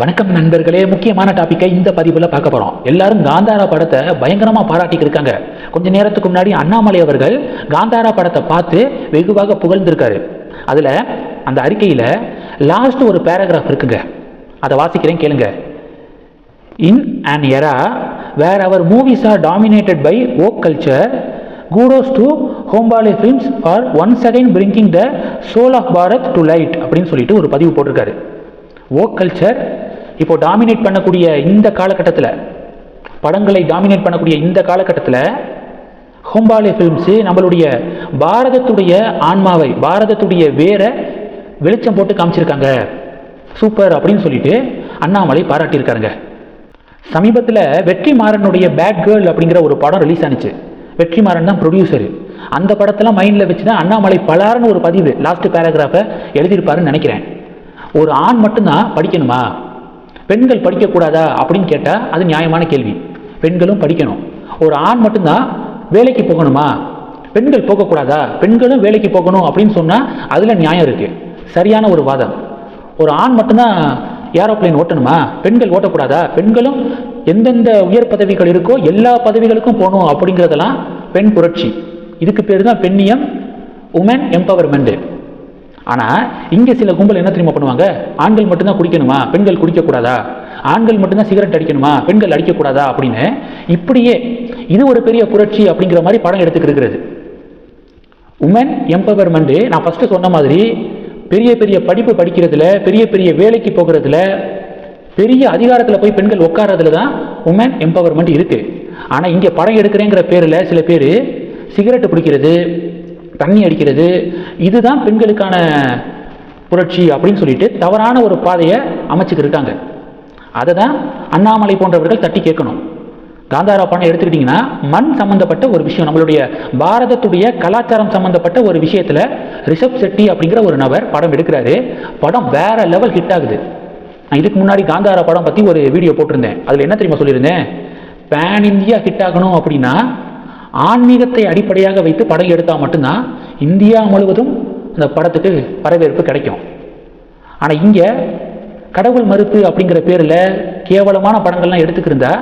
வணக்கம் நண்பர்களே முக்கியமான டாப்பிக்கை இந்த பதிவில் பார்க்க போகிறோம் எல்லாரும் காந்தாரா படத்தை பயங்கரமாக பாராட்டிட்டு இருக்காங்க. கொஞ்ச நேரத்துக்கு முன்னாடி அண்ணாமலை அவர்கள் காந்தாரா படத்தை பார்த்து வெகுவாக புகழ்ந்திருக்காரு. அதில் அந்த அறிக்கையில் லாஸ்ட் ஒரு பேராகிராஃப் இருக்குங்க. அதை வாசிக்கிறேன் கேளுங்க. In and era where our movies are dominated by woke culture kudos to Hombale films for once again bringing the soul of Bharat to light அப்படின்னு சொல்லிட்டு ஒரு பதிவு போட்டிருக்காரு. ஓக் கல்ச்சர் இப்போ டாமினேட் பண்ணக்கூடிய இந்த காலகட்டத்தில் படங்களை டாமினேட் பண்ணக்கூடிய இந்த காலகட்டத்தில் ஹோம்பாலே ஃபிலிம்ஸு நம்மளுடைய பாரதத்துடைய ஆன்மாவை பாரதத்துடைய வேரை வெளிச்சம் போட்டு காமிச்சிருக்காங்க. சூப்பர் அப்படின்னு சொல்லிட்டு அண்ணாமலை பாராட்டியிருக்காருங்க. சமீபத்தில் வெற்றிமாறனுடைய பேட் கேர்ள் அப்படிங்கிற ஒரு படம் ரிலீஸ் ஆனிச்சு. வெற்றிமாறன் தான் ப்ரொடியூசர் அந்த படத்தெல்லாம் மைண்டில் வச்சு தான் அண்ணாமலை பலாருன்னு ஒரு பதிவு லாஸ்ட் பேராகிராஃபை எழுதியிருப்பாருன்னு நினைக்கிறேன். ஒரு ஆண் மட்டும்தான் படிக்கணுமா? பெண்கள் படிக்கக்கூடாதா அப்படின்னு கேட்டால் அது நியாயமான கேள்வி. பெண்களும் படிக்கணும். ஒரு ஆண் மட்டும்தான் வேலைக்கு போகணுமா? பெண்கள் போகக்கூடாதா? பெண்களும் வேலைக்கு போகணும் அப்படின்னு சொன்னால் அதில் நியாயம் இருக்குது சரியான ஒரு வாதம். ஒரு ஆண் மட்டும்தான் ஏரோப்ளேன் ஓட்டணுமா? பெண்கள் ஓட்டக்கூடாதா? பெண்களும் எந்தெந்த உயர் பதவிகள் இருக்கோ எல்லா பதவிகளுக்கும் போகணும் அப்படிங்கிறதெல்லாம் பெண் புரட்சி. இதுக்கு பேர் தான் பெண்ணியம் உமன் எம்பவர்மெண்ட்டு ஆனால் இங்கே சில கும்பல் என்ன தெரியுமா பண்ணுவாங்க? ஆண்கள் மட்டும்தான் குடிக்கணுமா? பெண்கள் குடிக்கக்கூடாதா? ஆண்கள் மட்டும்தான் சிகரெட் அடிக்கணுமா? பெண்கள் அடிக்கக்கூடாதா? அப்படின்னு இப்படியே இது ஒரு பெரிய புரட்சி அப்படிங்கிற மாதிரி படம் எடுத்துக்கிட்டு உமன் எம்பவர்மெண்ட்டு நான் ஃபஸ்ட்டு சொன்ன மாதிரி பெரிய பெரிய படிப்பு படிக்கிறதுல பெரிய பெரிய வேலைக்கு போகிறதுல பெரிய அதிகாரத்தில் போய் பெண்கள் உட்காரதுல தான் உமன் எம்பவர்மெண்ட் இருக்குது ஆனால் இங்கே படம் எடுக்கிறேங்கிற பேரில் சில பேர் சிகரெட்டு பிடிக்கிறது தண்ணி அடிக்கிறது. இதுதான் பெண்களுக்கான புரட்சி அப்படின்னு சொல்லிட்டு தவறான ஒரு பாதையை அமைச்சுக்கிட்டு இருக்காங்க அதை தான் அண்ணாமலை போன்றவர்கள் தட்டி கேட்கணும். காந்தாரா படம் எடுத்துக்கிட்டிங்கன்னா மண் சம்மந்தப்பட்ட ஒரு விஷயம் நம்மளுடைய பாரதத்துடைய கலாச்சாரம் சம்மந்தப்பட்ட ஒரு விஷயத்தில் ரிஷப் செட்டி அப்படிங்கிற ஒரு நபர் படம் எடுக்கிறாரு. படம் வேற லெவல் ஹிட் ஆகுது. நான் இதுக்கு முன்னாடி காந்தாரா படம் பற்றி ஒரு வீடியோ போட்டிருந்தேன். அதில் என்ன தெரியுமா சொல்லியிருந்தேன்? பேன் இந்தியா ஹிட் ஆகணும் அப்படின்னா ஆன்மீகத்தை அடிப்படையாக வைத்து படம் எடுத்தால் மட்டும்தான் இந்தியா முழுவதும் அந்த படத்துக்கு வரவேற்பு கிடைக்கும். ஆனால் இங்கே கடவுள் மறுப்பு அப்படிங்கிற பேரில் கேவலமான படங்கள்லாம் எடுத்துக்கிருந்தா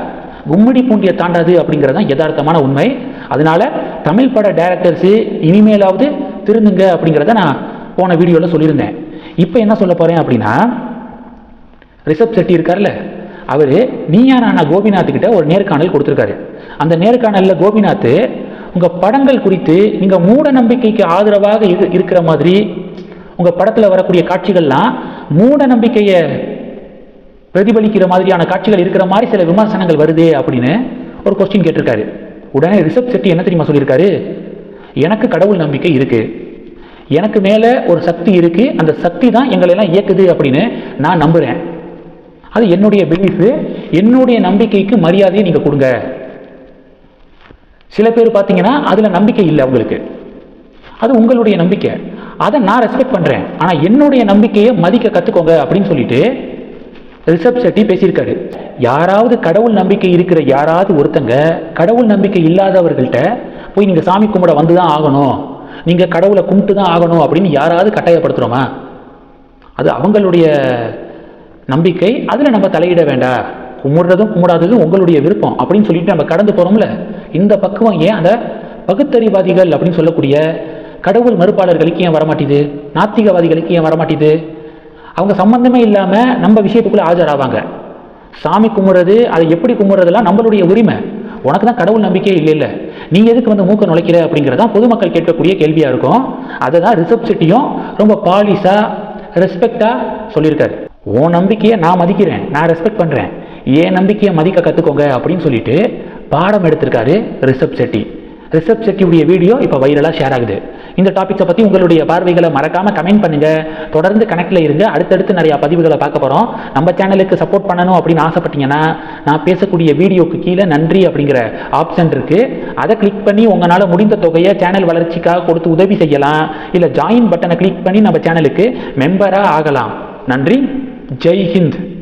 கும்மிடி பூண்டியை தாண்டாது அப்படிங்கிறது தான் யதார்த்தமான உண்மை. அதனால் தமிழ் பட டைரக்டர்ஸு இனிமேலாவது திருந்துங்க அப்படிங்கிறத நான் போன வீடியோவில் சொல்லியிருந்தேன். இப்போ என்ன சொல்ல போகிறேன் அப்படின்னா ரிஷப் செட்டி இருக்கார்ல அவர் நீயா நானா கோபிநாத்துக்கிட்ட ஒரு நேர்காணல் கொடுத்துருக்காரு. அந்த நேர்காணலில் கோபிநாத் உங்கள் படங்கள் குறித்து நீங்கள் மூட நம்பிக்கைக்கு ஆதரவாக இரு இருக்கிற மாதிரி உங்கள் படத்தில் வரக்கூடிய காட்சிகள்லாம் மூட நம்பிக்கையை பிரதிபலிக்கிற மாதிரியான காட்சிகள் இருக்கிற மாதிரி சில விமர்சனங்கள் வருதே அப்படின்னு ஒரு கொஸ்டின் கேட்டிருக்காரு. உடனே ரிஷப் செட்டி என்ன தெரியுமா சொல்லியிருக்காரு? எனக்கு கடவுள் நம்பிக்கை இருக்குது எனக்கு மேலே ஒரு சக்தி இருக்குது அந்த சக்தி தான் எங்களெல்லாம் இயக்குது அப்படின்னு நான் நம்புகிறேன் அது என்னுடைய பிலீஃபு என்னுடைய நம்பிக்கைக்கு மரியாதையை நீங்கள் கொடுங்க. சில பேர் பார்த்தீங்கன்னா அதில் நம்பிக்கை இல்லை உங்களுக்கு அது உங்களுடைய நம்பிக்கை. அதை நான் ரெஸ்பெக்ட் பண்ணுறேன் ஆனால் என்னுடைய நம்பிக்கையை மதிக்க கற்றுக்கோங்க அப்படின்னு சொல்லிட்டு ரிஷப் செட்டி பேசியிருக்காரு. யாராவது கடவுள் நம்பிக்கை இருக்கிற யாராவது ஒருத்தங்க கடவுள் நம்பிக்கை இல்லாதவர்கள்ட்ட போய் நீங்கள் சாமி கும்பிட வந்து தான் ஆகணும். நீங்கள் கடவுளை கும்பிட்டு தான் ஆகணும் அப்படின்னு யாராவது கட்டாயப்படுத்துகிறோமா அது அவங்களுடைய நம்பிக்கை அதில் நம்ம தலையிட வேண்டாம். கும்பிடுறதும் கும்பிடாததும் உங்களுடைய விருப்பம் அப்படின்னு சொல்லிட்டு நம்ம கடந்து போகிறோம்ல இந்த பக்குவம் ஏன் அந்த பகுத்தறிவாதிகள் அப்படின்னு சொல்லக்கூடிய கடவுள் மறுப்பாளர்களுக்கு ஏன் வரமாட்டேது? நாத்திகவாதிகளுக்கு ஏன் வரமாட்டேது? அவங்க சம்பந்தமே இல்லாமல் நம்ம விஷயத்துக்குள்ளே ஆஜராவாங்க. சாமி கும்பிட்றது அதை எப்படி கும்பிட்றதுலாம் நம்மளுடைய உரிமை. உனக்கு தான் கடவுள் நம்பிக்கையே இல்லை இல்லை நீ எதுக்கு வந்து மூக்க நுழைக்கிற அப்படிங்கிறதான் பொதுமக்கள் கேட்கக்கூடிய கேள்வியாக இருக்கும். அதை தான் ரிசப்சிட்டியும் ரொம்ப பாலிஷாக ரெஸ்பெக்டாக சொல்லியிருக்காரு. உன் நம்பிக்கையை நான் மதிக்கிறேன் நான் ரெஸ்பெக்ட் பண்ணுறேன் என் நம்பிக்கையை மதிக்க கற்றுக்கோங்க அப்படின்னு சொல்லிட்டு பாடம் எடுத்திருக்காரு ரிஷப் செட்டி. ரிஷப் செட்டியுடைய வீடியோ இப்போ வைரலாக ஷேர் ஆகுது. இந்த டாப்பிக்ஸை பற்றி உங்களுடைய பார்வைகளை மறக்காமல் கமெண்ட் பண்ணுங்கள் தொடர்ந்து கனெக்டில் இருங்க. அடுத்தடுத்து நிறையா பதிவுகளை பார்க்க போகிறோம் நம்ம சேனலுக்கு சப்போர்ட் பண்ணணும் அப்படின்னு ஆசைப்பட்டீங்கன்னா நான் பேசக்கூடிய வீடியோக்கு கீழே நன்றி அப்படிங்கிற ஆப்ஷன் இருக்குது அதை கிளிக் பண்ணி உங்களால் முடிந்த தொகையை சேனல் வளர்ச்சிக்காக கொடுத்து உதவி செய்யலாம். இல்லை ஜாயின் பட்டனை கிளிக் பண்ணி நம்ம சேனலுக்கு மெம்பராக ஆகலாம். நன்றி. Jai Hind.